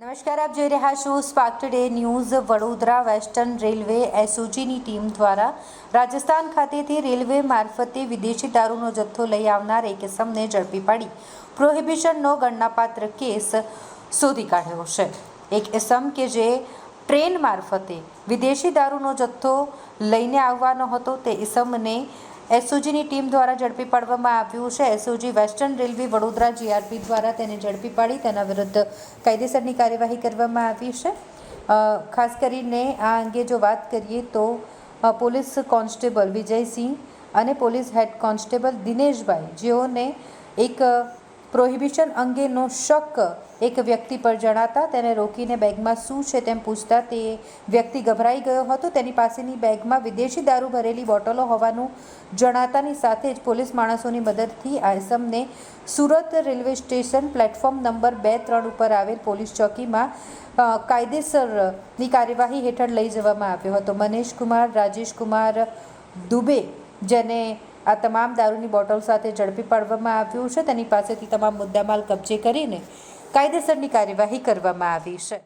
નમસ્કાર, આપ જોઈ રહ્યા છો Spark Today news Vadodara western railway એસઓજીની team દ્વારા રાજસ્થાન ખાતેથી રેલવે મારફતે વિદેશી દારૂનો જથ્થો લઈ આવનાર એક ઇસમને ઝડપી પાડી. પ્રોહિબિશનનો ગણનાપાત્ર કેસ શોધી કાઢ્યો છે. એક ઇસમ કે જે ટ્રેન મારફતે વિદેશી દારૂનો જથ્થો લઈને આવવાનો હતો, તે ઇસમને એસઓજીની ટીમ દ્વારા ઝડપી પાડવામાં આવ્યું છે. SOG western railway Vadodara GRP દ્વારા તેને ઝડપી પાડી તેના વિરુદ્ધ કાયદેસરની કાર્યવાહી કરવામાં આવી છે. ખાસ કરીને આ અંગે જો વાત કરીએ તો પોલીસ કોન્સ્ટેબલ વિજયસિંહ અને પોલીસ હેડ કોન્સ્ટેબલ દિનેશભાઈ, જેઓને એક પ્રોહિબિશન અંગેનો શક એક વ્યક્તિ પર જણાતા તેને રોકીને બેગમાં શું છે તેમ પૂછતા તે વ્યક્તિ ગભરાઈ ગયો હતો. તેની પાસેની બેગમાં વિદેશી દારૂ ભરેલી બોટલો હોવાનું જણાતાની સાથે જ પોલીસ માણસોની મદદથી આસમને Surat railway station platform number બે ત્રણ ઉપર આવેલ પોલીસ ચોકીમાં કાયદેસરની કાર્યવાહી હેઠળ લઈ જવામાં આવ્યો હતો. મનેશ કુમાર, રાજેશ દુબે, જેને આ તમામ દારૂની બોટલ સાથે ઝડપી પાડવામાં આવ્યું છે. તેની પાસેથી તમામ મુદ્દામાલ કબજે કરીને કાયદેસરની કાર્યવાહી કરવામાં આવી છે.